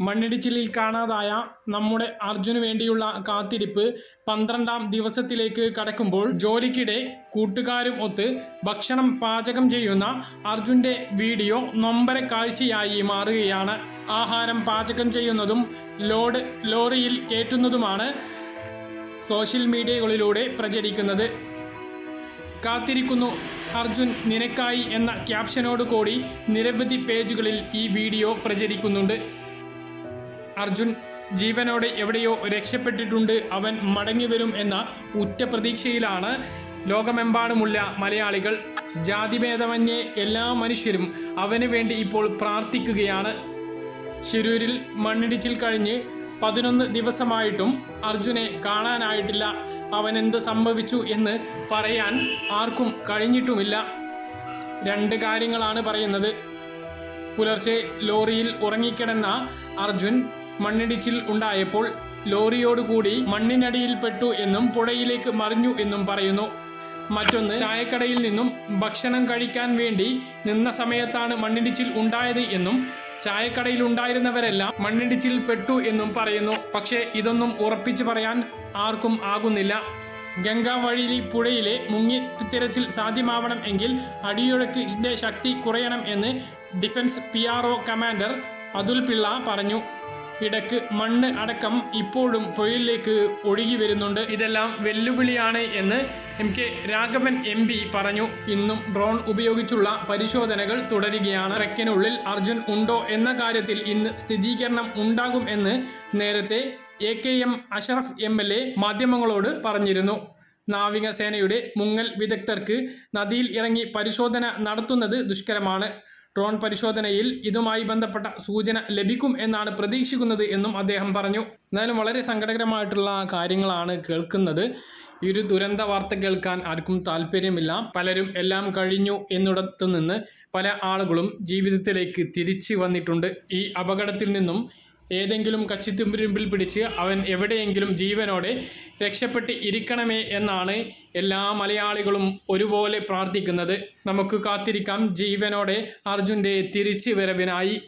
മണ്ണിടിച്ചിലിൽ കാണാതായ നമ്മുടെ അർജുന് വേണ്ടിയുള്ള കാത്തിരിപ്പ് പന്ത്രണ്ടാം ദിവസത്തിലേക്ക് കടക്കുമ്പോൾ ജോലിക്കിടെ കൂട്ടുകാരും ഒത്ത് ഭക്ഷണം പാചകം ചെയ്യുന്ന അർജുന്റെ വീഡിയോ നൊമ്പര കാഴ്ചയായി മാറുകയാണ്. ആഹാരം പാചകം ചെയ്യുന്നതും ലോഡ് ലോറിയിൽ കയറ്റുന്നതുമാണ് സോഷ്യൽ മീഡിയകളിലൂടെ പ്രചരിക്കുന്നത്. കാത്തിരിക്കുന്നു അർജുൻ നിനക്കായി എന്ന ക്യാപ്ഷനോട് കൂടി നിരവധി പേജുകളിൽ ഈ വീഡിയോ പ്രചരിക്കുന്നുണ്ട്. അർജുൻ ജീവനോടെ എവിടെയോ രക്ഷപ്പെട്ടിട്ടുണ്ട്. അവൻ മടങ്ങി വരും എന്ന ഉറ്റ പ്രതീക്ഷയിലാണ് ലോകമെമ്പാടുമുള്ള മലയാളികൾ. ജാതിഭേദമന്യേ എല്ലാ മനുഷ്യരും അവന് വേണ്ടി ഇപ്പോൾ പ്രാർത്ഥിക്കുകയാണ്. ശിരൂരിൽ മണ്ണിടിച്ചിൽ കഴിഞ്ഞ് പതിനൊന്ന് ദിവസമായിട്ടും അർജുനെ കാണാനായിട്ടില്ല. അവൻ എന്ത് സംഭവിച്ചു എന്ന് പറയാൻ ആർക്കും കഴിഞ്ഞിട്ടുമില്ല. രണ്ട് കാര്യങ്ങളാണ് പറയുന്നത്. പുലർച്ചെ ലോറിയിൽ ഉറങ്ങിക്കിടന്ന അർജുൻ മണ്ണിടിച്ചിൽ ഉണ്ടായപ്പോൾ ലോറിയോടുകൂടി മണ്ണിനടിയിൽപ്പെട്ടു എന്നും പുഴയിലേക്ക് മറിഞ്ഞു എന്നും പറയുന്നു. മറ്റൊന്ന് ചായക്കടയിൽ നിന്നും ഭക്ഷണം കഴിക്കാൻ വേണ്ടി നിന്ന സമയത്താണ് മണ്ണിടിച്ചിൽ ഉണ്ടായത് എന്നും ചായക്കടയിൽ ഉണ്ടായിരുന്നവരെല്ലാം മണ്ണിടിച്ചിൽ പെട്ടു എന്നും പറയുന്നു. പക്ഷേ ഇതൊന്നും ഉറപ്പിച്ചു പറയാൻ ആർക്കും ആകുന്നില്ല. ഗംഗാ വഴിയിൽ പുഴയിലെ മുങ്ങി തിരച്ചിൽ സാധ്യമാവണം എങ്കിൽ അടിയൊഴുക്കിന്റെ ശക്തി കുറയണം എന്ന് defence P commander Atul Pillai പറഞ്ഞു. ഇടയ്ക്ക് മണ്ണ് അടക്കം ഇപ്പോഴും പുഴയിലേക്ക് ഒഴുകി വരുന്നുണ്ട്. ഇതെല്ലാം വെല്ലുവിളിയാണ് എന്ന് M K Raghavan M P പറഞ്ഞു. ഇന്നും ഡ്രോൺ ഉപയോഗിച്ചുള്ള പരിശോധനകൾ തുടരുകയാണ്. ട്രക്കിനുള്ളിൽ അർജുൻ ഉണ്ടോ എന്ന കാര്യത്തിൽ ഇന്ന് സ്ഥിരീകരണം ഉണ്ടാകും എന്ന് നേരത്തെ A K M Ashraf M L A മാധ്യമങ്ങളോട് പറഞ്ഞിരുന്നു. നാവികസേനയുടെ മുങ്ങൽ വിദഗ്ധർക്ക് നദിയിൽ ഇറങ്ങി പരിശോധന നടത്തുന്നത് ദുഷ്കരമാണ്. ഡ്രോൺ പരിശോധനയിൽ ഇതുമായി ബന്ധപ്പെട്ട സൂചന ലഭിക്കും എന്നാണ് പ്രതീക്ഷിക്കുന്നത് എന്നും അദ്ദേഹം പറഞ്ഞു. എന്നാലും വളരെ സങ്കടകരമായിട്ടുള്ള കാര്യങ്ങളാണ് കേൾക്കുന്നത്. ഈ ഒരു ദുരന്ത വാർത്ത കേൾക്കാൻ ആർക്കും താല്പര്യമില്ല. പലരും എല്ലാം കഴിഞ്ഞു എന്നിടത്തു നിന്ന് പല ആളുകളും ജീവിതത്തിലേക്ക് തിരിച്ചു വന്നിട്ടുണ്ട്. ഈ അപകടത്തിൽ നിന്നും ഏതെങ്കിലും കച്ചിത്തുമ്പിൽ പിടിച്ച് അവൻ എവിടെയെങ്കിലും ജീവനോടെ രക്ഷപ്പെട്ട് ഇരിക്കണമേ എന്നാണ് എല്ലാ മലയാളികളും ഒരുപോലെ പ്രാർത്ഥിക്കുന്നത്. നമുക്ക് കാത്തിരിക്കാം. ജീവനോടെ അർജുന്റെ തിരിച്ചു വരവിനായി